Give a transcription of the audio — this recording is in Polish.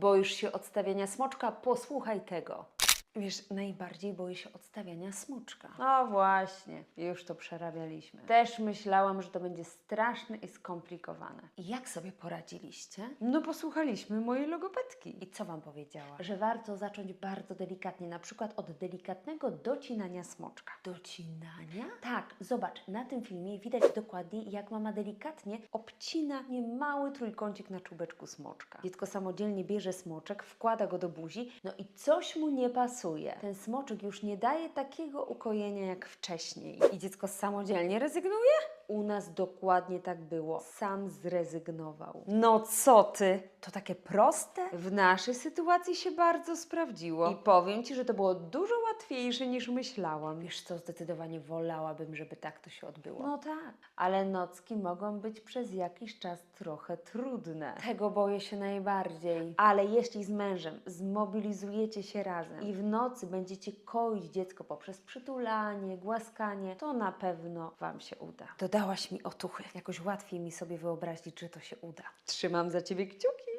Boisz się odstawiania smoczka? Posłuchaj tego. Wiesz, najbardziej boję się odstawiania smoczka. No właśnie, już to przerabialiśmy. Też myślałam, że to będzie straszne i skomplikowane. I jak sobie poradziliście? No posłuchaliśmy mojej logopedki. I co Wam powiedziała? Że warto zacząć bardzo delikatnie, na przykład od delikatnego docinania smoczka. Docinania? Tak, zobacz, na tym filmie widać dokładnie, jak mama delikatnie obcina mały trójkącik na czubeczku smoczka. Dziecko samodzielnie bierze smoczek, wkłada go do buzi, no i coś mu nie pasuje. Ten smoczek już nie daje takiego ukojenia jak wcześniej. I dziecko samodzielnie rezygnuje? U nas dokładnie tak było. Sam zrezygnował. No co ty? To takie proste? W naszej sytuacji się bardzo sprawdziło. I powiem Ci, że to było dużo łatwiejsze niż myślałam. Wiesz co, zdecydowanie wolałabym, żeby tak to się odbyło. No tak. Ale nocki mogą być przez jakiś czas trochę trudne. Tego boję się najbardziej. Ale jeśli z mężem zmobilizujecie się razem i w nocy będziecie koić dziecko poprzez przytulanie, głaskanie, to na pewno Wam się uda. Dodałaś mi otuchy. Jakoś łatwiej mi sobie wyobrazić, że to się uda. Trzymam za Ciebie kciuki.